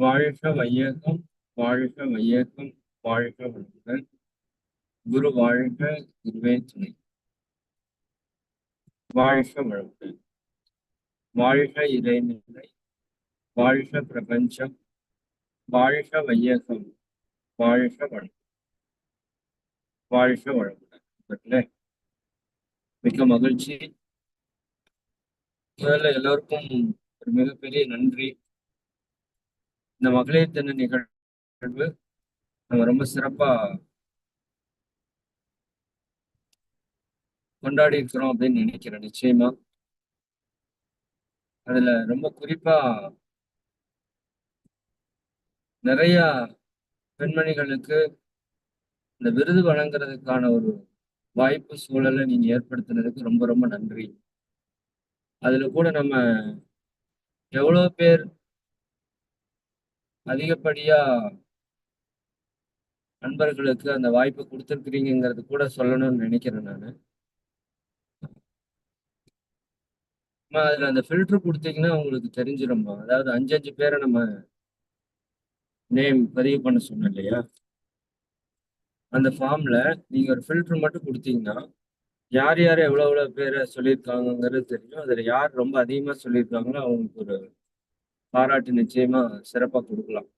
வாழ்க வையகம் வாழ்க வையகம் வாழ்க வளமுடன் குரு வாழ்க குருவே துணை. வாழ்க வளமுடன் வாழ்க இறைநிலை வாழ்க பிரபஞ்சம் வாழ்க வையகம் வாழ்க வளம் வாழ்க வளமுடன் மிக்க மகிழ்ச்சி. முதல்ல எல்லோருக்கும் ஒரு மிகப்பெரிய நன்றி. இந்த மகளிர் தின நிகழ்வு நம்ம ரொம்ப சிறப்பா கொண்டாடி இருக்கிறோம் அப்படின்னு நினைக்கிறேன். நிச்சயமா. அதுல ரொம்ப குறிப்பா நிறைய பெண்மணிகளுக்கு இந்த விருது வழங்குறதுக்கான ஒரு வாய்ப்பு சூழலை நீங்க ஏற்படுத்தினதுக்கு ரொம்ப ரொம்ப நன்றி. அதுல கூட நம்ம எவ்வளவு பேர் அதிகப்படியா நண்பர்களுக்கு அந்த வாய்ப்பு கொடுத்துருக்கிறீங்கிறது கூட சொல்லணும்னு நினைக்கிறேன் நான். அதுல அந்த ஃபில்டர் கொடுத்தீங்கன்னா உங்களுக்கு தெரிஞ்சிடும்மா அதாவது அஞ்சு அஞ்சு பேரை நம்ம நேம் பதிவு பண்ண சொன்னோம் இல்லையா? அந்த ஃபார்ம்ல நீங்க ஒரு ஃபில்டர் மட்டும் கொடுத்தீங்கன்னா யார் யார் எவ்வளோ எவ்வளோ பேரை சொல்லியிருக்காங்கிறது தெரியும். அதில் யார் ரொம்ப அதிகமாக சொல்லியிருக்காங்களோ அவங்களுக்கு ஒரு பாராட்டு நிச்சயமா சிறப்பாக கொடுக்கலாம்.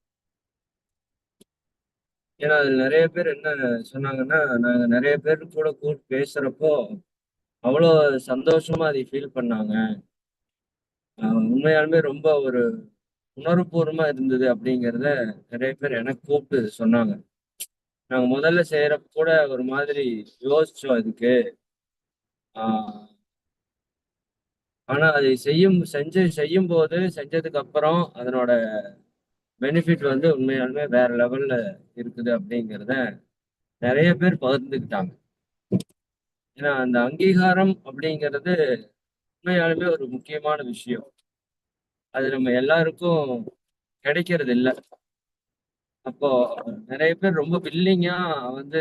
ஏன்னா அதில் நிறைய பேர் என்ன சொன்னாங்கன்னா நாங்கள் நிறைய பேர் கூட கூப்பிட்டு பேசுகிறப்போ அவ்வளோ சந்தோஷமா அதை ஃபீல் பண்ணாங்க. உண்மையாலுமே ரொம்ப ஒரு உணர்வுபூர்வமா இருந்தது அப்படிங்கிறத நிறைய பேர் எனக்கு கூப்பிட்டு சொன்னாங்க. நாங்க முதல்ல செய்கிறப்ப கூட ஒரு மாதிரி யோசிச்சோம் அதுக்கு. ஆனா அதை செய்யும் செஞ்சு செய்யும் போது செஞ்சதுக்கு அப்புறம் அதனோட பெனிஃபிட் வந்து உண்மையாலுமே வேற லெவல்ல இருக்குது அப்படிங்கிறத நிறைய பேர் பகிர்ந்துக்கிட்டாங்க. ஏன்னா அந்த அங்கீகாரம் அப்படிங்கிறது உண்மையாலுமே ஒரு முக்கியமான விஷயம். அது நம்ம எல்லாருக்கும் கிடைக்கிறது இல்லை அப்போ நிறைய பேர் ரொம்ப வில்லிங்கா வந்து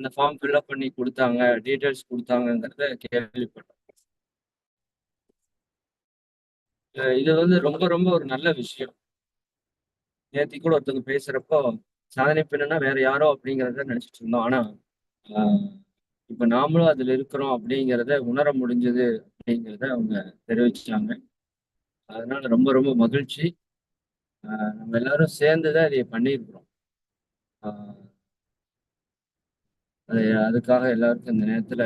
இந்த ஃபார்ம் ஃபில்அப் பண்ணி கொடுத்தாங்க டீட்டெயில்ஸ் கொடுத்தாங்கங்கிறத கேள்விப்பட்டோம். இது வந்து ரொம்ப ரொம்ப ஒரு நல்ல விஷயம். நேத்தி கூட ஒருத்தவங்க பேசுறப்போ சாதனை பெண்ணுன்னா வேற யாரோ அப்படிங்கிறத நினைச்சிட்டு இருந்தோம். ஆனா இப்ப நாமளும் அதுல இருக்கிறோம் அப்படிங்கிறத உணர முடிஞ்சது அப்படிங்கிறத அவங்க தெரிவிச்சாங்க அதனால ரொம்ப ரொம்ப மகிழ்ச்சி. நம்ம எல்லாரும் சேர்ந்துதான் இதை பண்ணியிருக்கிறோம். அது அதுக்காக எல்லாருக்கும் இந்த நேரத்துல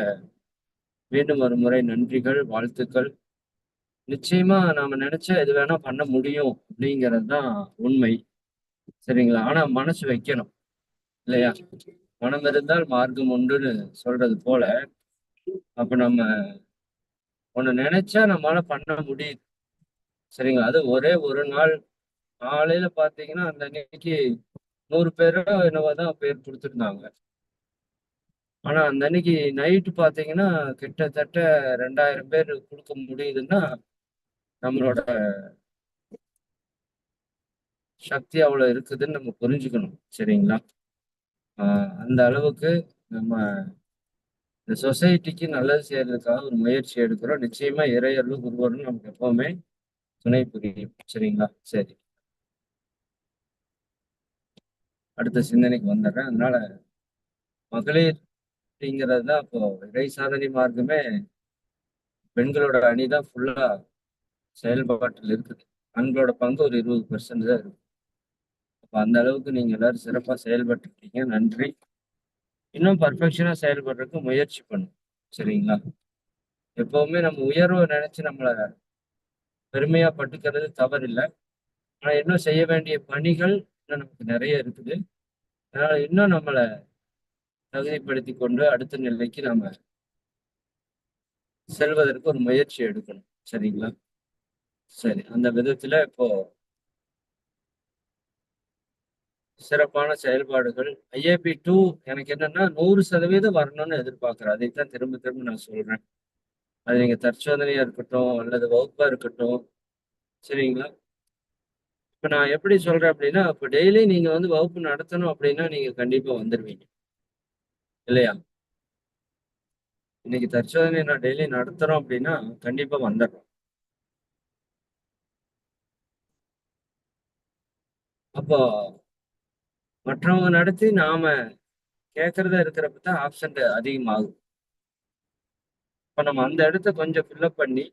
மீண்டும் ஒரு முறை நன்றிகள் வாழ்த்துக்கள். நிச்சயமா நாம நினைச்சா எது வேணா பண்ண முடியும் அப்படிங்கிறது தான் உண்மை. சரிங்களா? ஆனா மனசு வைக்கணும். இல்லையா? மனம் இருந்தால் மார்க்கம் உண்டுன்னு சொல்றது போல அப்ப நம்ம ஒண்ணு நினைச்சா நம்மளால பண்ண முடியுது. சரிங்களா? அது ஒரே ஒரு நாள். காலையில பாத்தீங்கன்னா அந்த அன்னைக்கு நூறு பேரோ என்னவோதான் பேர் கொடுத்துருந்தாங்க. ஆனா அந்த அன்னைக்கு நைட்டு பாத்தீங்கன்னா கிட்டத்தட்ட ரெண்டாயிரம் பேர் கொடுக்க முடியுதுன்னா நம்மளோட சக்தி அவ்வளவு இருக்குதுன்னு நம்ம புரிஞ்சுக்கணும் சரிங்களா? ஆஹ் அந்த அளவுக்கு நம்ம இந்த சொசைட்டிக்கு நல்லது செய்யறதுக்காக ஒரு முயற்சி எடுக்கிறோம். நிச்சயமா இறையர்களும் குருவரும் நமக்கு எப்பவுமே துணை புரியும் சரிங்களா? சரி. அடுத்த சிந்தனைக்கு வந்துடுறேன். அதனால மகளிர் அப்படிங்கிறது தான் அப்போ இறை சாதனை மார்க்கமே பெண்களோட அணி தான் ஃபுல்லா செயல்பாட்டில் இருக்குது. ஆண்களோட பங்கு ஒரு இருபது பர்சன்ட் தான் இருக்கு அப்போ அந்த அளவுக்கு நீங்க எல்லாரும் சிறப்பாக செயல்பட்டுருக்கீங்க. நன்றி. இன்னும் பர்ஃபெக்ஷனாக செயல்படுறதுக்கு முயற்சி பண்ணும். சரிங்களா? எப்பவுமே நம்ம உயர்வை நினைச்சு நம்மளை பெருமையா பட்டுக்கிறது தவறில்லை. ஆனா இன்னும் செய்ய வேண்டிய பணிகள் இன்னும் நமக்கு நிறைய இருக்குது. அதனால் இன்னும் நம்மளை தகுதிப்படுத்தி கொண்டு அடுத்த நிலைக்கு நாம் செல்வதற்கு ஒரு முயற்சி எடுக்கணும். சரிங்களா? சரி அந்த விதத்துல இப்போ சிறப்பான செயல்பாடுகள். ஐஏபி டூ எனக்கு என்னன்னா நூறு சதவீதம் வரணும்னு எதிர்பார்க்கிறேன். அதைத்தான் திரும்ப திரும்ப நான் சொல்றேன். அது நீங்க தற்சோதனையா இருக்கட்டும் அல்லது வகுப்பா இருக்கட்டும். சரிங்களா? இப்ப நான் எப்படி சொல்றேன் அப்படின்னா இப்ப டெய்லி நீங்க வந்து வகுப்பு நடத்தணும் அப்படின்னா நீங்க கண்டிப்பா வந்துடுவீங்க இல்லையா? இன்னைக்கு தற்சோதனை நான் டெய்லி நடத்துறோம் அப்படின்னா கண்டிப்பா வந்துடுறோம். அப்போ மற்றவங்க நடத்தி நாம கேட்கறத இருக்கிறப்ப தான் ஆப்சண்ட் அதிகமாகும். இப்ப நம்ம அந்த இடத்த கொஞ்சம் ஃபில்அப் பண்ணி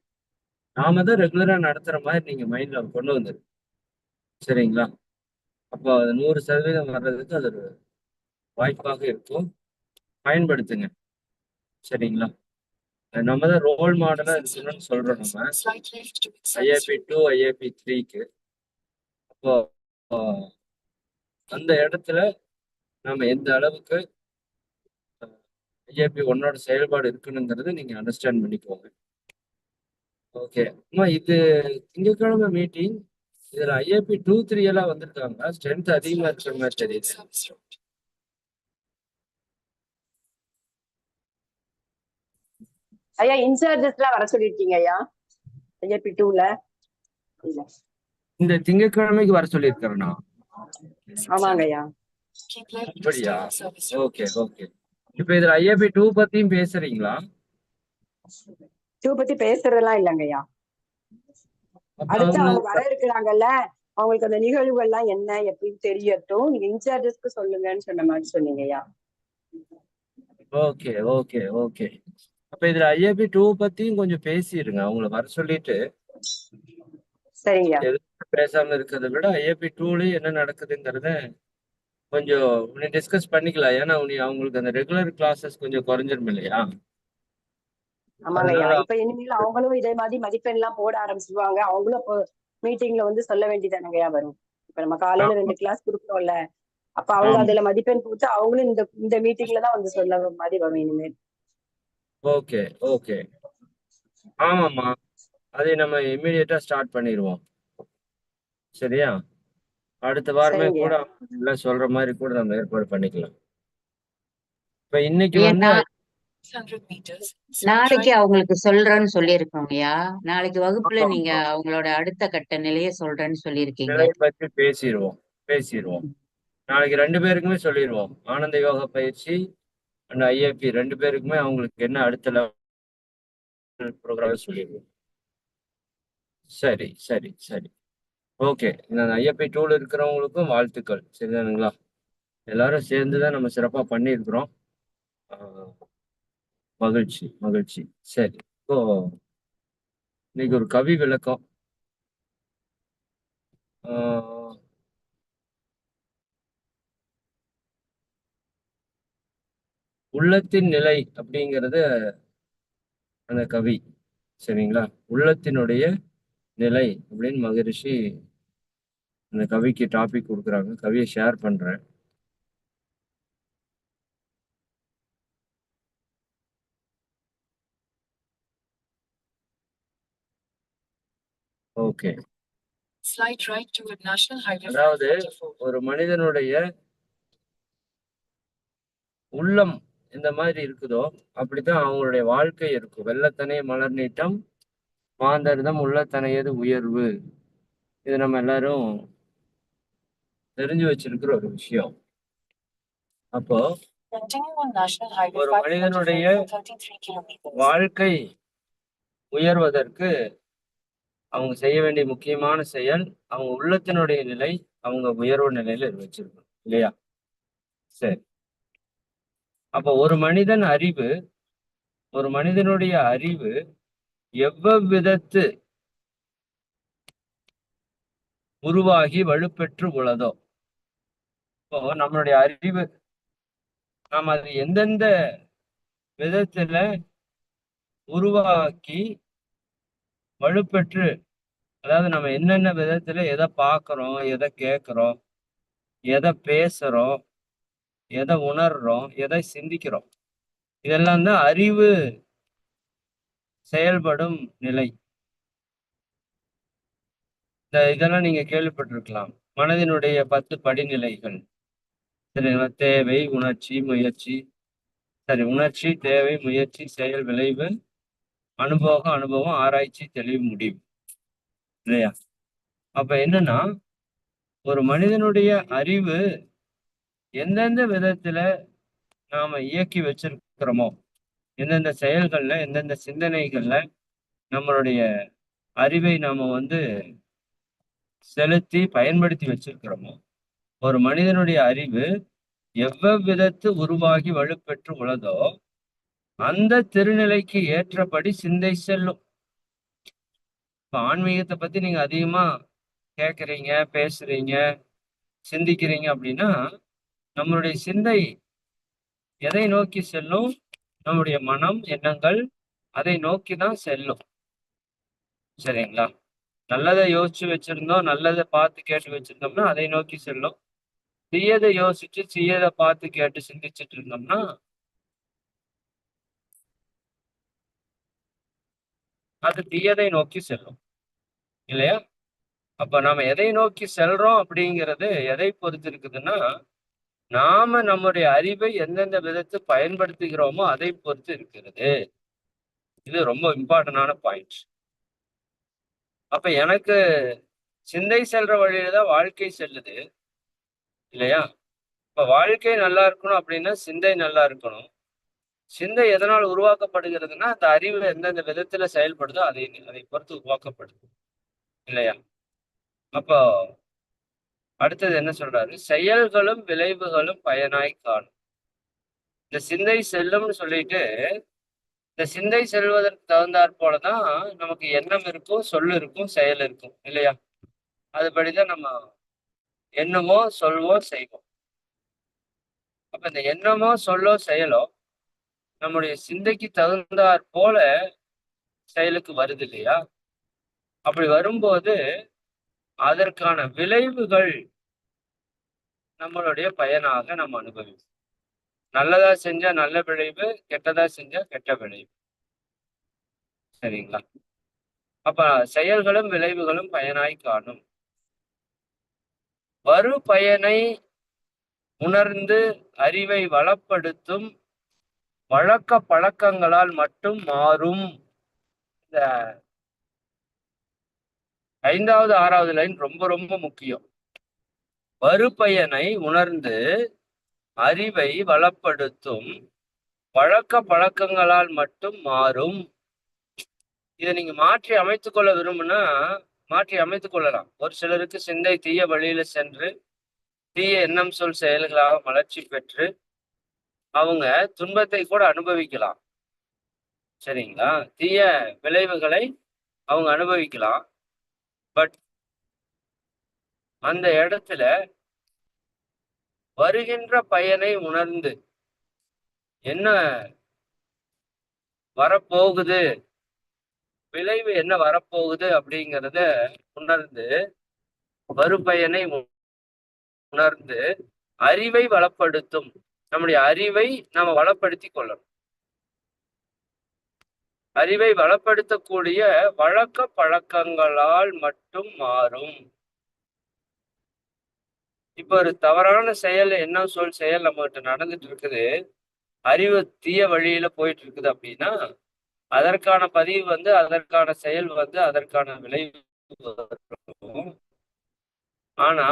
நாம தான் ரெகுலரா நடத்துற மாதிரி நீங்க மைண்ட்ல கொண்டு வந்துரு சரிங்களா? அப்போ அது நூறு சதவீதம் வர்றதுக்கு அது ஒரு வாய்ப்பாக இருக்கும். பயன்படுத்துங்க. சரிங்களா? நம்ம தான் ரோல் மாடலா இருக்கணும்னு சொல்றோம் நம்ம. ஐஏபி டூ ஐஏபி த்ரீக்கு அப்போ அந்த இடத்துல நம்ம எந்த அளவுக்கு ஐஏபி ஒன்னோட செயல்பாடு இருக்குனுங்கிறத நீங்க அண்டர்ஸ்டாண்ட் பண்ணிக்கோங்க. ஓகே அம்மா இது திங்கட்கிழமை மீட்டிங் இதுல ஐஏபி டூ த்ரீ எல்லாம் வந்திருக்காங்க ஸ்ட்ரென்த் அதிகமா இருக்கிற மாதிரி தெரியுது. ஐயா இன்சார்ஜஸ் எல்லாம் வர சொல்லிருக்கீங்க ஐயா. ஐஏபி டூல இந்த திங்கட்கிழமைக்கு வர சொல்லியிருக்கிறேனா ஆமாங்க ஐயா அப்படியா? Okay okay. இப்ப இதுல ஐஏபி டூ பத்தியும் பேசுறீங்களா? டூ பத்தி பேசுறதெல்லாம் இல்லைங்க ஐயா அப்ப அடுத்து அவங்க வர இருக்கிறாங்கல்ல அவங்களுக்கு அந்த நிகழ்வுகள்லாம் என்ன எப்படின்னு தெரியட்டும். நீங்க இன்சார்ஜஸ்க்கு சொல்லுங்கன்னு சொன்ன மாதிரி சொன்னீங்க ஐயா ஓகே ஓகே ஓகே. அப்ப இதுல ஐஏபி டூ பத்தியும் கொஞ்சம் பேசிடுங்க. அவங்கள வர சொல்லிட்டு. சரிங்க ஐயா பேசாம இருக்கிறத விட ஐஏபி டூலயும் என்ன நடக்குதுங்கிறத கொஞ்சம் உன்னை டிஸ்கஸ் பண்ணிக்கலாம். ஏன்னா உனி அவங்களுக்கு அந்த ரெகுலர் கிளாஸஸ் கொஞ்சம் குறைஞ்சிரும் இல்லையா? இப்ப இனிமேல் அவங்களும் இதே மாதிரி மதிப்பெண் எல்லாம் போட ஆரம்பிச்சிருவாங்க. அவங்களும் மீட்டிங்ல வந்து சொல்ல வேண்டியதானங்க ஐயா வரும். இப்ப நம்ம காலையில ரெண்டு கிளாஸ் கொடுக்குறோம்ல. அப்ப அவங்க. அதுல மதிப்பெண் போட்டு அவங்களும் இந்த இந்த மீட்டிங்ல தான் வந்து சொல்ல மாதிரி வரும் இனிமேல். ஓகே ஓகே ஆமாம்மா. அதை நம்ம இம்மிடியட்டா ஸ்டார்ட் பண்ணிடுவோம் சரியா? அடுத்த வாரமே. கூட எல்லாம் சொல்ற மாதிரி கூட நம்ம ஏற்பாடு பண்ணிக்கலாம். இப்ப இன்னைக்கு வந்து நாளைக்கு அவங்களுக்கு சொல்றேன்னு சொல்லியிருக்கோங்கய்யா. நாளைக்கு வகுப்புல. நீங்க அவங்களோட அடுத்த கட்ட நிலைய சொல்றேன்னு சொல்லியிருக்கீங்க. நிலை பத்தி பேசிடுவோம் பேசிடுவோம் நாளைக்கு ரெண்டு பேருக்குமே சொல்லிடுவோம் ஆனந்த யோகா பயிற்சி அண்ட் ஐஏபி ரெண்டு பேருக்குமே அவங்களுக்கு என்ன அடுத்த லெவல் ப்ரோக்ராம் சொல்லிடுவோம் சரி சரி சரி. ஓகே நான் ஐஎப்பி டூல் இருக்கிறவங்களுக்கும் வாழ்த்துக்கள். சரிதானுங்களா? எல்லாரும் சேர்ந்து தான் நம்ம சிறப்பாக பண்ணியிருக்கிறோம். மகிழ்ச்சி மகிழ்ச்சி. சரி. இப்போ இன்னைக்கு ஒரு கவி விளக்கம். உள்ளத்தின் நிலை அப்படிங்கிறது அந்த கவி. சரிங்களா? உள்ளத்தினுடைய நிலை அப்படின்னு மகரிஷி அந்த கவிக்கு டாபிக் கொடுக்குறாங்க கவியை ஷேர் பண்றேன் ஓகே. அதாவது 544. ஒரு மனிதனுடைய உள்ளம் இந்த மாதிரி இருக்குதோ அப்படித்தான் அவங்களுடைய வாழ்க்கை இருக்கும் வெள்ளத்தனை மலர் நீட்டம் மாந்தரிடம் உள்ளத்தனையது உயர்வு இது நம்ம எல்லாரும் தெரிஞ்சு வச்சிருக்கிற ஒரு விஷயம். அப்போ ஒரு மனிதனுடைய வாழ்க்கை உயர்வதற்கு அவங்க செய்ய வேண்டிய முக்கியமான செயல் அவங்க உள்ளத்தினுடைய நிலை அவங்க உயர்வு நிலையில வச்சிருக்கணும் இல்லையா? சரி. அப்ப ஒரு மனிதன் அறிவு ஒரு மனிதனுடைய அறிவு எவ்வவிதத்து உருவாகி வலுப்பெற்று உள்ளதோ இப்போ நம்மளுடைய அறிவு நாம் அது எந்தெந்த விதத்துல உருவாக்கி வலுப்பெற்று அதாவது நம்ம என்னென்ன விதத்துல எதை பார்க்கறோம் எதை கேட்குறோம் எதை பேசுறோம் எதை உணர்றோம் எதை சிந்திக்கிறோம் இதெல்லாம் தான் அறிவு செயல்படும் நிலை. இந்த இதெல்லாம் நீங்க கேள்விப்பட்டிருக்கலாம். மனதினுடைய பத்து படிநிலைகள். சரிங்களா தேவை உணர்ச்சி முயற்சி. சரி உணர்ச்சி தேவை முயற்சி செயல் விளைவு அனுபவம் அனுபவம் ஆராய்ச்சி தெளிவு முடிவு. இல்லையா? அப்ப என்னன்னா ஒரு மனிதனுடைய அறிவு எந்தெந்த விதத்துல நாம இயக்கி வச்சிருக்கிறோமோ எந்தெந்த செயல்கள்ல எந்தெந்த சிந்தனைகள்ல நம்மளுடைய அறிவை நாம வந்து செலுத்தி பயன்படுத்தி வச்சிருக்கிறோமோ ஒரு மனிதனுடைய அறிவு எவ்வவிதத்து உருவாகி வலுப்பெற்று உள்ளதோ அந்த திருநிலைக்கு ஏற்றபடி சிந்தை செல்லும். இப்ப ஆன்மீகத்தை பத்தி நீங்க அதிகமா கேக்குறீங்க பேசுறீங்க சிந்திக்கிறீங்க அப்படின்னா நம்மளுடைய சிந்தை எதை நோக்கி செல்லும்? நம்முடைய மனம் எண்ணங்கள் அதை நோக்கி தான் செல்லும். சரிங்களா? நல்லதை யோசிச்சு வச்சிருந்தோம் நல்லதை பார்த்து கேட்டு வச்சிருந்தோம்னா அதை நோக்கி செல்லும். தீயதை யோசிச்சு தீயதை பார்த்து கேட்டு சிந்திச்சிட்டு இருந்தோம்னா அது தீயதை நோக்கி செல்லும். இல்லையா? அப்ப நாம எதை நோக்கி செல்றோம் அப்படிங்கிறது எதை பொறுத்து இருக்குதுன்னா நாம நம்முடைய அறிவை எந்தெந்த விதத்தை பயன்படுத்துகிறோமோ அதை பொறுத்து இருக்கிறது. இது ரொம்ப இம்பார்ட்டன்டான பாயிண்ட். அப்ப எனக்கு சிந்தை செல்ற வழியில தான் வாழ்க்கை செல்லுது. இல்லையா? இப்ப வாழ்க்கை நல்லா இருக்கணும் அப்படின்னா சிந்தை நல்லா இருக்கணும். சிந்தை எதனால் உருவாக்கப்படுகிறதுனா அந்த அறிவு எந்தெந்த விதத்துல செயல்படுதோ அதை அதை பொறுத்து உருவாக்கப்படுது. இல்லையா? அப்போ அடுத்தது என்ன சொல்றாரு? செயல்களும் விளைவுகளும் பயனாய் காணும். இந்த சிந்தை செல்லும்னு சொல்லிட்டு இந்த சிந்தை செல்வதற்கு தகுந்தாற் போலதான் நமக்கு எண்ணம் இருக்கும் சொல் இருக்கும் செயல் இருக்கும். இல்லையா? அதுபடிதான் நம்ம எண்ணமோ சொல்வோ செய்வோம் அப்ப இந்த எண்ணமோ சொல்லோ செயலோ நம்முடைய சிந்தைக்கு தகுந்தாற் போல செயலுக்கு வருது இல்லையா அப்படி வரும்போது அதற்கான விளைவுகள் நம்மளுடைய பயனாக நம்ம அனுபவிப்போம். நல்லதா செஞ்சா நல்ல விளைவு கெட்டதா செஞ்சா கெட்ட விளைவு. சரிங்களா? அப்ப செயல்களும் விளைவுகளும் பயனாய் காணும். வறு பயனை உணர்ந்து அறிவை வளப்படுத்தும் வழக்க பழக்கங்களால் மட்டும் மாறும். இந்த ஐந்தாவது ஆறாவது லைன் ரொம்ப ரொம்ப முக்கியம். வறுபயனை உணர்ந்து அறிவை வளப்படுத்தும் பழக்க பழக்கங்களால் மட்டும் மாறும். இதை நீங்க மாற்றி அமைத்துக்கொள்ள விரும்புனா மாற்றி அமைத்துக் கொள்ளலாம். ஒரு சிலருக்கு சிந்தை தீய வழியில சென்று தீய எண்ணம் சொல் செயல்களாக வளர்ச்சி பெற்று அவங்க துன்பத்தை கூட அனுபவிக்கலாம். சரிங்களா? தீய விளைவுகளை அவங்க அனுபவிக்கலாம். பட் அந்த இடத்துல வருகின்ற பயனை உணர்ந்து என்ன வரப்போகுது விளைவு என்ன வரப்போகுது அப்படிங்கிறத உணர்ந்து வறுபயனை உணர்ந்து அறிவை வளப்படுத்தும். நம்முடைய அறிவை நாம வளப்படுத்தி கொள்ளணும். அறிவை வளப்படுத்தக்கூடிய வழக்க பழக்கங்களால் மட்டும் மாறும். இப்ப ஒரு தவறான செயல் என்ன சொல் செயல் நம்ம கிட்ட நடந்துட்டு இருக்குது. அறிவு தீய வழியில போயிட்டு இருக்குது அப்படின்னா அதற்கான பதிவு வந்து அதற்கான செயல் வந்து அதற்கான விளைவு ஆனா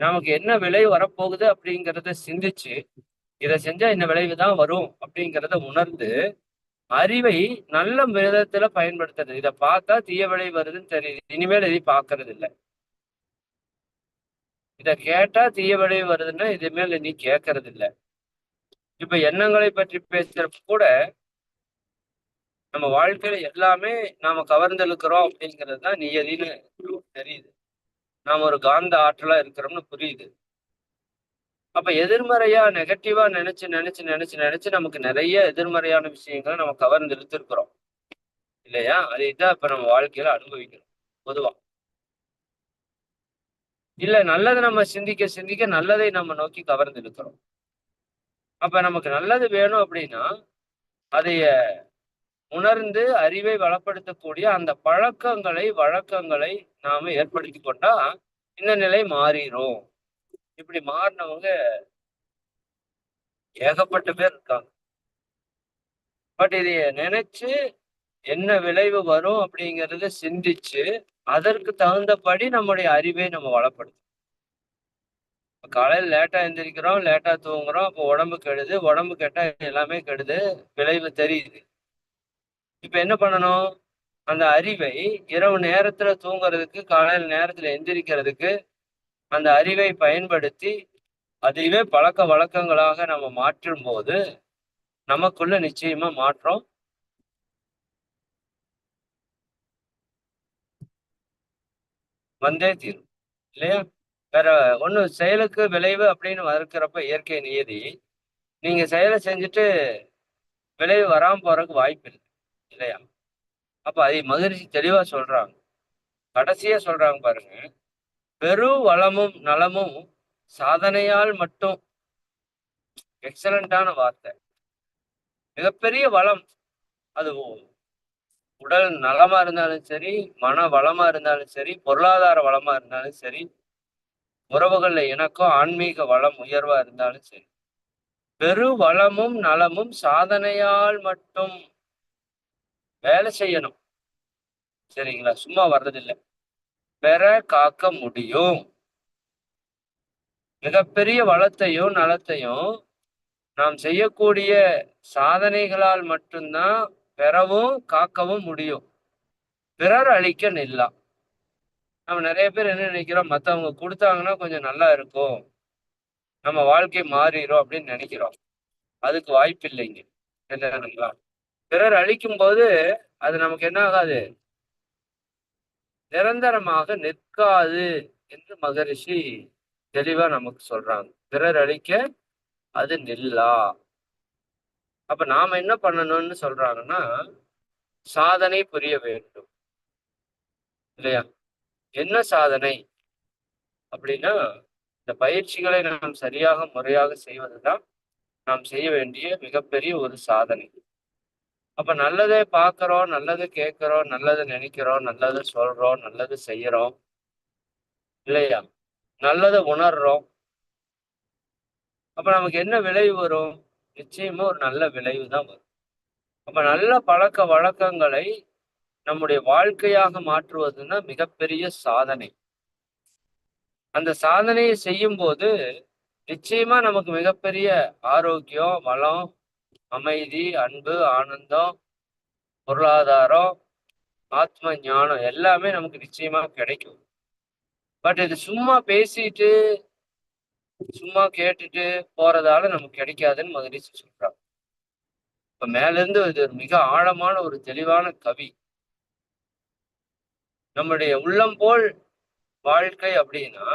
நமக்கு என்ன விளைவு வரப்போகுது அப்படிங்கிறத சிந்திச்சு இதை செஞ்சா இந்த விளைவு தான் வரும் அப்படிங்கிறத உணர்ந்து அறிவை நல்ல விதத்துல பயன்படுத்துறது. இதை பார்த்தா தீய விளைவு வருதுன்னு தெரியுது. இனிமேல் எதையும் பார்க்கறது இல்லை இதை கேட்டா தீய விளைவு வருதுன்னா இதுமேல நீ கேட்கறது இல்லை இப்ப எண்ணங்களை பற்றி பேசுறப்ப கூட நம்ம வாழ்க்கையில எல்லாமே நாம கவர்ந்தெழுக்கிறோம் அப்படிங்கிறது தான் நியதின்னு தெரியுது. நாம ஒரு காந்த ஆற்றலா இருக்கிறோம்னு புரியுது. அப்ப எதிர்மறையா நெகட்டிவா நினைச்சு நினைச்சு நினைச்சு நினைச்சு நமக்கு நிறைய எதிர்மறையான விஷயங்களை நம்ம கவர்ந்து இழுத்திருக்கிறோம் இல்லையா? அதைத்தான் இப்ப நம்ம வாழ்க்கையில அனுபவிக்கிறோம் பொதுவா. இல்ல நல்லதை நம்ம சிந்திக்க சிந்திக்க நல்லதை நம்ம நோக்கி கவர்ந்து இருக்கிறோம் அப்ப நமக்கு நல்லது வேணும் அப்படின்னா அதைய உணர்ந்து அறிவை வளப்படுத்தக்கூடிய அந்த பழக்கங்களை வழக்கங்களை நாம ஏற்படுத்தி கொண்டா இந்த நிலை மாறிடும் இப்படி மாறினவங்க ஏகப்பட்ட பேர் இருக்காங்க. பட் இதைய நினைச்சு என்ன விளைவு வரும் அப்படிங்கறத சிந்திச்சு அதற்கு தகுந்தபடி நம்முடைய அறிவை நம்ம வளப்படுத்தணும். காலையில் காலையில லேட்டா எந்திரிக்கிறோம் லேட்டா தூங்குறோம் அப்போ உடம்பு கெடுது உடம்பு கெட்டா எல்லாமே கெடுது விளைவு தெரியுது. இப்ப என்ன பண்ணணும்? அந்த அறிவை இரவு நேரத்துல தூங்குறதுக்கு காலையில நேரத்துல எந்திரிக்கிறதுக்கு அந்த அறிவை பயன்படுத்தி அதுவே பழக்க வழக்கங்களாக நம்ம மாற்றும் போது நமக்குள்ள நிச்சயமா மாற்றம் வந்தே தீரும். இல்லையா? வேற ஒண்ணு செயலுக்கு விளைவு அப்படின்னு இருக்கிறப்ப இயற்கை நியதி. நீங்க செயலை செஞ்சுட்டு விளைவு வராம போறதுக்கு வாய்ப்பு இல்லை இல்லையா அப்ப அதை மகிழ்ச்சி தெளிவா சொல்றாங்க. கடைசியா சொல்றாங்க பாருங்க. பெரு வளமும் நலமும் சாதனையால் மட்டும் எக்ஸலண்டான வார்த்தை. மிகப்பெரிய வளம் அது உடல் நலமா இருந்தாலும் சரி மன வளமா இருந்தாலும் சரி பொருளாதார வளமா இருந்தாலும் சரி உறவுகள்ல இணக்கம் ஆன்மீக வளம் உயர்வா இருந்தாலும் சரி. பெரு வளமும் நலமும் சாதனையால் மட்டும் வேலை செய்யணும். சரிங்களா? சும்மா வர்றதில்லை. பெற காக்க முடியும். மிகப்பெரிய வளத்தையும் நலத்தையும் நாம் செய்யக்கூடிய சாதனைகளால் மட்டும்தான் பெறவும் காக்கவும் முடியும். பிறர் அழிக்க நில்லா. நம்ம நிறைய பேர் என்ன நினைக்கிறோம்? மத்தவங்க கொடுத்தாங்கன்னா கொஞ்சம் நல்லா இருக்கும். நம்ம வாழ்க்கை மாறிடும் அப்படின்னு நினைக்கிறோம். அதுக்கு வாய்ப்பு இல்லைங்க இல்லைங்களா பிறர் அழிக்கும் போது அது நமக்கு என்ன ஆகாது? நிரந்தரமாக நிற்காது என்று மகரிஷி தெளிவா நமக்கு சொல்றாங்க. பிறர் அழிக்க அது நில்லா. அப்ப நாம என்ன பண்ணணும்னு சொல்றாங்கன்னா சாதனை புரிய வேண்டும். இல்லையா? என்ன சாதனை? அப்படின்னா இந்த பயிற்சிகளை நாம் சரியாக முறையாக செய்வதுதான் நாம் செய்ய வேண்டிய மிகப்பெரிய ஒரு சாதனை. அப்ப நல்லதை பார்க்கிறோம் நல்லது கேட்கிறோம் நல்லது நினைக்கிறோம் நல்லது சொல்றோம் நல்லது செய்யறோம். இல்லையா? நல்லதை உணர்றோம். அப்ப நமக்கு என்ன விளைவு வரும்? நிச்சயமா ஒரு நல்ல விளைவு தான் வரும். அப்ப நல்ல பழக்க வழக்கங்களை நம்முடைய வாழ்க்கையாக மாற்றுவதுன்னா மிகப்பெரிய சாதனை. அந்த சாதனையை செய்யும் போது நிச்சயமா நமக்கு மிகப்பெரிய ஆரோக்கியம் வளம் அமைதி அன்பு ஆனந்தம் பொருளாதாரம் ஆத்ம ஞானம் எல்லாமே நமக்கு நிச்சயமா கிடைக்கும். பட் இது சும்மா பேசிட்டு சும்மா கேட்டுட்டு போறதால நமக்கு கிடைக்காதுன்னு மகிழ்ச்சி சொல்றாங்க. இப்ப மேல இருந்து இது ஒரு மிக ஆழமான ஒரு தெளிவான கவி. நம்முடைய உள்ளம் போல் வாழ்க்கை அப்படின்னா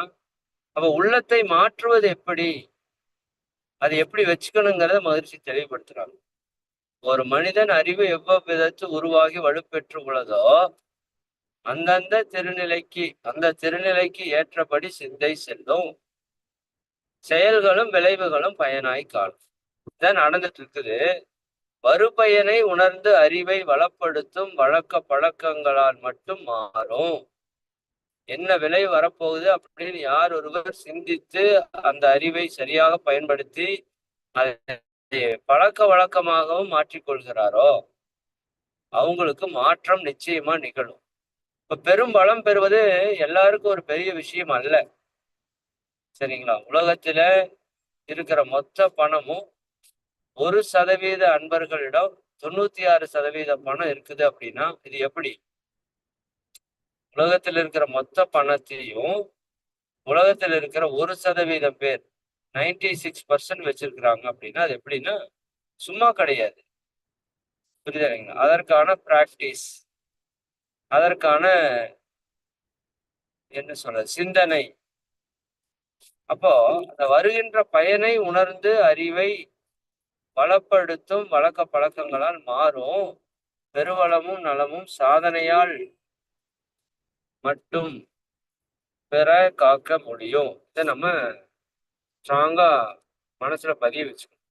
அப்ப உள்ளத்தை மாற்றுவது எப்படி? அது எப்படி வச்சுக்கணுங்கிறத மகிழ்ச்சி தெளிவுபடுத்துறாங்க. ஒரு மனிதன் அறிவு எவ்வளவு விதத்து உருவாகி வலுப்பெற்று உள்ளதோ அந்தந்த திருநிலைக்கு அந்த திருநிலைக்கு ஏற்றபடி சிந்தை செல்லும். செயல்களும் விளைவுகளும் பயனாய் காணும். இதான் நடந்துட்டு இருக்குது. வறுபயனை உணர்ந்து அறிவை வளப்படுத்தும் வழக்க பழக்கங்களால் மட்டும் மாறும். என்ன விலை வரப்போகுது அப்படின்னு யார் ஒருவர் சிந்தித்து அந்த அறிவை சரியாக பயன்படுத்தி அதை பழக்க வழக்கமாகவும் மாற்றிக்கொள்கிறாரோ அவங்களுக்கு மாற்றம் நிச்சயமா நிகழும். இப்ப பெரும் பலம் பெறுவது எல்லாருக்கும் ஒரு பெரிய விஷயம் அல்ல. சரிங்களா? உலகத்துல இருக்கிற மொத்த பணமும் ஒரு சதவீத அன்பர்களிடம் தொண்ணூத்தி ஆறு சதவீத பணம் இருக்குது அப்படின்னா இது எப்படி? உலகத்தில் இருக்கிற மொத்த பணத்தையும் உலகத்தில் இருக்கிற ஒரு சதவீதம் பேர் நைன்டி சிக்ஸ் பர்சன்ட் வச்சிருக்கிறாங்க அப்படின்னா அது எப்படின்னா சும்மா கிடையாது. புரியுதுங்களா அதற்கான பிராக்டிஸ் அதற்கான என்ன சொல்ற சிந்தனை. அப்போ அந்த வருகின்ற பயனை உணர்ந்து அறிவை வளப்படுத்தும் வழக்க பழக்கங்களால் மாறும். பெருவளமும் நலமும் சாதனையால் மட்டும் பெற காக்க முடியும். இதை நம்ம ஸ்ட்ராங்கா மனசுல பதிய வச்சுக்கணும்.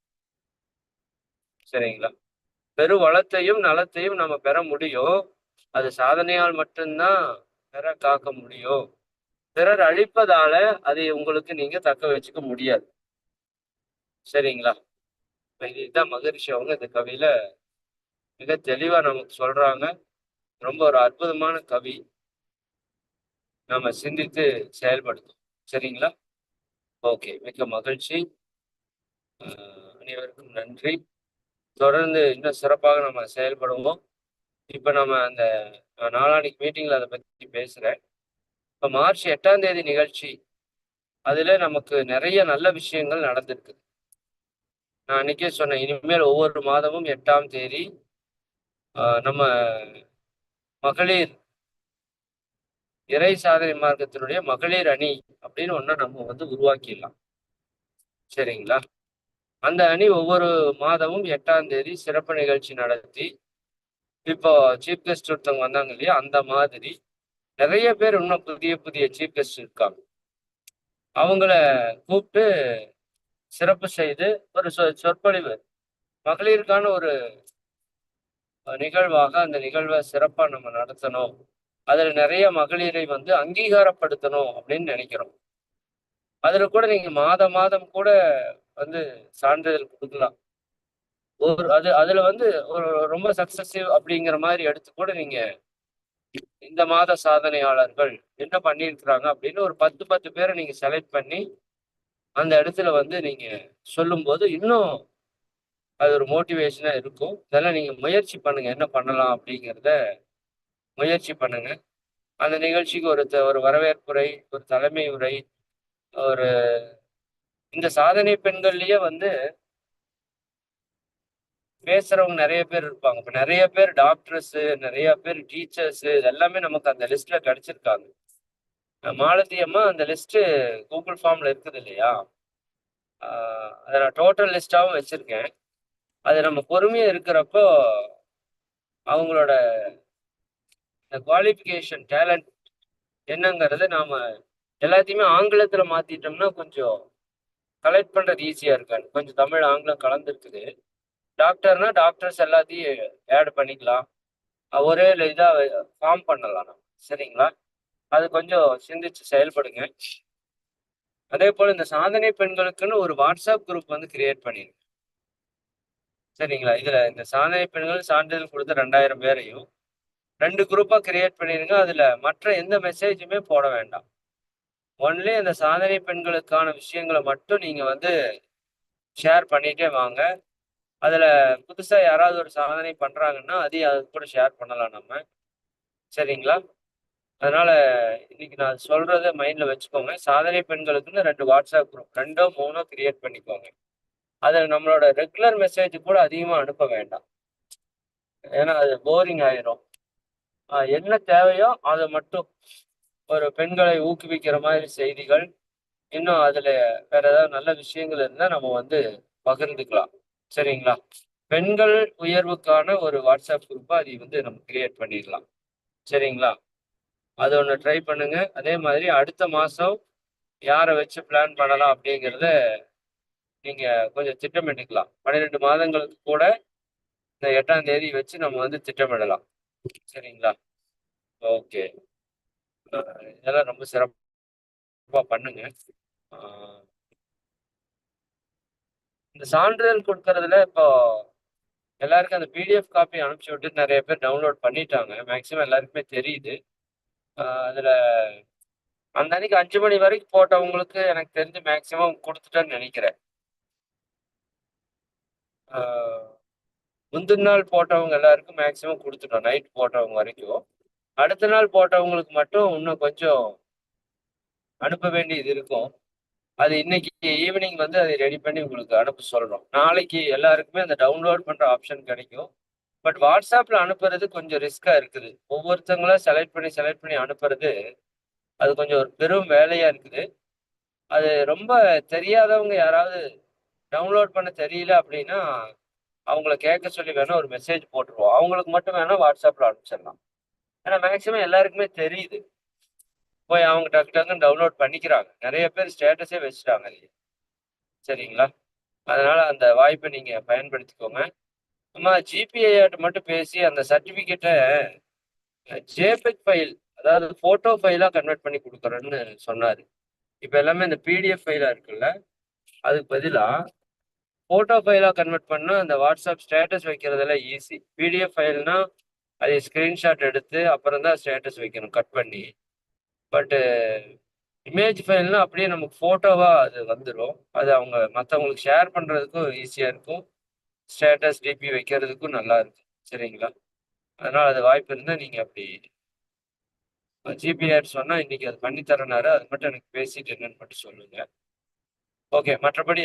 சரிங்களா? பெரு வளத்தையும் நலத்தையும் நம்ம பெற முடியும். அது சாதனையால் மட்டும்தான் பெற காக்க முடியும். பிறர் அழிப்பதால அதை உங்களுக்கு நீங்க தக்க வச்சுக்க முடியாது. சரிங்களா? இதுதான் மகரிஷி அவங்க இந்த கவியில மிக தெளிவா நமக்கு சொல்றாங்க. ரொம்ப ஒரு அற்புதமான கவி. நம்ம சிந்தித்து செயல்படுத்தும் சரிங்களா? ஓகே. மிக்க மகிழ்ச்சி. அனைவருக்கும் நன்றி. தொடர்ந்து இன்னும் சிறப்பாக நம்ம செயல்படுவோம். இப்போ நம்ம அந்த நாளானிக்கு மீட்டிங்ல அதை பத்தி பேசுறேன். இப்போ மார்ச் எட்டாம் தேதி நிகழ்ச்சி. அதுல நமக்கு நிறைய நல்ல விஷயங்கள் நடந்திருக்கு. நான் அன்னைக்கே சொன்னேன் இனிமேல் ஒவ்வொரு மாதமும் எட்டாம் தேதி நம்ம மகளிர் இறை சாதனை மார்க்கத்தினுடைய மகளிர் அணி அப்படின்னு ஒண்ணு நம்ம வந்து உருவாக்கிடலாம். சரிங்களா? அந்த அணி ஒவ்வொரு மாதமும் எட்டாம் தேதி சிறப்பு நிகழ்ச்சி நடத்தி இப்போ சீஃப் கெஸ்ட் ஒருத்தவங்க வந்தாங்க இல்லையா அந்த மாதிரி நிறைய பேர் இன்னும் புதிய புதிய சீஃப் கெஸ்ட் இருக்காங்க. அவங்கள கூப்பிட்டு சிறப்பு செய்து ஒரு சொ சொற்பொழிவு. மகளிருக்கான ஒரு நிகழ்வாக அந்த நிகழ்வை சிறப்பா நம்ம நடத்தணும். அதுல நிறைய மகளிரை வந்து அங்கீகாரப்படுத்தணும் அப்படின்னு நினைக்கிறோம். அதுல கூட நீங்க மாதம் மாதம் கூட வந்து சான்றிதழ் கொடுக்கலாம். ஒரு அது அதுல வந்து ஒரு ரொம்ப சக்சஸிவ் அப்படிங்கிற மாதிரி எடுத்து கூட நீங்க இந்த மாத சாதனையாளர்கள் என்ன பண்ணியிருக்கிறாங்க அப்படின்னு ஒரு பத்து பத்து பேரை நீங்க செலக்ட் பண்ணி அந்த இடத்துல வந்து நீங்க சொல்லும்போது இன்னும் அது ஒரு மோட்டிவேஷனா இருக்கும். இதெல்லாம் நீங்க முயற்சி பண்ணுங்க என்ன பண்ணலாம் அப்படிங்கிறத முயற்சி பண்ணுங்க. அந்த நிகழ்ச்சிக்கு ஒரு ஒரு வரவேற்புரை ஒரு தலைமை உரை ஒரு இந்த சாதனை பெண்கள்லயே வந்து பேசுறவங்க நிறைய பேர் இருப்பாங்க. இப்ப நிறைய பேர் டாக்டர்ஸ் நிறைய பேர் டீச்சர்ஸ் எல்லாமே நமக்கு அந்த லிஸ்ட்ல கிடைச்சிருக்காங்க. மாலதி அம்மா அந்த லிஸ்ட் கூகுள் ஃபார்ம்ல இருக்குது இல்லையா? அதை நான் டோட்டல் லிஸ்டாகவும் வச்சிருக்கேன். அது நம்ம பொறுமையா இருக்கிறப்போ அவங்களோட இந்த குவாலிஃபிகேஷன் டேலண்ட் என்னங்கிறது நாம எல்லாத்தையுமே ஆங்கிலத்துல மாத்திட்டோம்னா கொஞ்சம் கலெக்ட் பண்றது ஈஸியா இருக்காது. கொஞ்சம் தமிழ் ஆங்கிலம் கலந்துருக்குது. டாக்டர்னா டாக்டர்ஸ் எல்லாத்தையும் ஆட் பண்ணிக்கலாம். ஒரே இதாக ஃபார்ம் பண்ணலாம் நம்ம சரிங்களா? அது கொஞ்சம் சிந்திச்சு செயல்படுங்க. அதே போல் இந்த சாதனை பெண்களுக்குன்னு ஒரு வாட்ஸ்அப் குரூப் வந்து கிரியேட் பண்ணிருங்க. சரிங்களா? இதுல இந்த சாதனை பெண்கள் சான்றிதழ் கொடுத்த ரெண்டாயிரம் பேரையும் ரெண்டு குரூப்பாக கிரியேட் பண்ணிடுங்க அதில் மற்ற எந்த மெசேஜுமே போட வேண்டாம். ஒன்லி அந்த சாதனை பெண்களுக்கான விஷயங்களை மட்டும் நீங்கள் வந்து ஷேர் பண்ணிகிட்டே வாங்க. அதில் புதுசாக யாராவது ஒரு சாதனை பண்ணுறாங்கன்னா அதையும் அது கூட ஷேர் பண்ணலாம் நம்ம. சரிங்களா? அதனால் இன்னைக்கு நான் சொல்கிறத மைண்டில் வச்சுக்கோங்க. சாதனை பெண்களுக்குன்னு ரெண்டு வாட்ஸ்அப் குரூப் ரெண்டோ மூணோ கிரியேட் பண்ணிக்கோங்க. அதில் நம்மளோட ரெகுலர் மெசேஜ் கூட அதிகமாக அனுப்ப வேண்டாம். ஏன்னா அது போரிங் ஆயிரும். என்ன தேவையோ அதை மட்டும் ஒரு பெண்களை ஊக்குவிக்கிற மாதிரி செய்திகள் இன்னும் அதுல வேற ஏதாவது நல்ல விஷயங்கள் இருந்தா நம்ம வந்து பகிர்ந்துக்கலாம். சரிங்களா? பெண்கள் உயர்வுக்கான ஒரு வாட்ஸ்அப் குரூப்பை அதை வந்து நம்ம கிரியேட் பண்ணிடலாம். சரிங்களா? அது ஒன்று ட்ரை பண்ணுங்க. அதே மாதிரி அடுத்த மாதம் யாரை வச்சு பிளான் பண்ணலாம் அப்படிங்கிறத நீங்க கொஞ்சம் திட்டமிட்டுக்கலாம். பன்னிரெண்டு மாதங்களுக்கு கூட இந்த எட்டாம் தேதி வச்சு நம்ம வந்து திட்டமிடலாம். சரிங்களா? ஓகே. இதெல்லாம் ரொம்ப சிறப்பாக பண்ணுங்க. ஆஹ் இந்த சான்றிதழ் கொடுக்கறதுல இப்போ எல்லாருக்கும் அந்த பிடிஎஃப் காப்பி அனுப்பிச்சு விட்டு நிறைய பேர் டவுன்லோட் பண்ணிட்டாங்க. மேக்ஸிமம் எல்லாருக்குமே தெரியுது. ஆஹ் அதுல அந்த அன்னைக்கு அஞ்சு மணி வரைக்கும் போட்டவங்களுக்கு எனக்கு தெரிஞ்சு மேக்ஸிமம் கொடுத்துட்டேன்னு நினைக்கிறேன். ஆஹ் முந்தின நாள் போட்டவங்க எல்லாருக்கும் மேக்ஸிமம் கொடுத்துட்டோம். நைட் போட்டவங்க வரைக்கும். அடுத்த நாள் போட்டவங்களுக்கு மட்டும் இன்னும் கொஞ்சம் அனுப்ப வேண்டியது இருக்கும். அது இன்னைக்கு ஈவினிங் வந்து அதை ரெடி பண்ணி உங்களுக்கு அனுப்ப சொல்கிறோம் நாளைக்கு எல்லாருக்குமே அந்த டவுன்லோட் பண்ணுற ஆப்ஷன் கிடைக்கும். பட் வாட்ஸ்அப்பில் அனுப்புறது கொஞ்சம் ரிஸ்க்காக இருக்குது. ஒவ்வொருத்தங்களா செலக்ட் பண்ணி செலக்ட் பண்ணி அனுப்புறது அது கொஞ்சம் ஒரு பெரும் வேலையாக இருக்குது. அது ரொம்ப தெரியாதவங்க யாராவது டவுன்லோட் பண்ண தெரியல அப்படின்னா அவங்கள கேட்க சொல்லி வேணா ஒரு மெசேஜ் போட்டுருவோம். அவங்களுக்கு மட்டும் வேணா வாட்ஸ்அப்பில் அனுப்பிச்சிடலாம். ஏன்னா மேக்ஸிமம் எல்லாருக்குமே தெரியுது. போய் அவங்க டக்கு டக்குன்னு டவுன்லோட் பண்ணிக்கிறாங்க. நிறைய பேர் ஸ்டேட்டஸே வச்சுட்டாங்க இல்லையா? சரிங்களா? அதனால அந்த வாய்ப்பை நீங்க பயன்படுத்திக்கோங்க. அம்மா ஜிபிஐஆட்ட மட்டும் பேசி அந்த சர்டிஃபிகேட்டை ஜேபெக் ஃபைல் அதாவது ஃபோட்டோ ஃபைலாக கன்வெர்ட் பண்ணி கொடுக்குறேன்னு சொன்னார். இப்போ எல்லாமே இந்த பிடிஎஃப் ஃபைலாக இருக்குல்ல? அதுக்கு பதிலாக ஃபோட்டோ ஃபைலாக கன்வெர்ட் பண்ணால் அந்த வாட்ஸ்அப் ஸ்டேட்டஸ் வைக்கிறதெல்லாம் ஈஸி பிடிஎஃப் ஃபைல்னா அதை ஸ்க்ரீன்ஷாட் எடுத்து அப்புறம் தான் ஸ்டேட்டஸ் வைக்கணும் கட் பண்ணி. பட்டு இமேஜ் ஃபைல்னால் அப்படியே நமக்கு ஃபோட்டோவாக அது வந்துடும் அது அவங்க மற்றவங்களுக்கு ஷேர் பண்ணுறதுக்கும் ஈஸியாக இருக்கும். ஸ்டேட்டஸ் டிபி வைக்கிறதுக்கும் நல்லா இருக்கும். சரிங்களா? அதனால் அது வாய்ப்பு இருந்தால் நீங்கள் அப்படி ஜிபிஆர் சொன்னால் இன்றைக்கி அது பண்ணி தரனாரு அது மட்டும் எனக்கு பேசிட்டு என்னன்னு மட்டும் சொல்லுங்கள் ஓகே மற்றபடி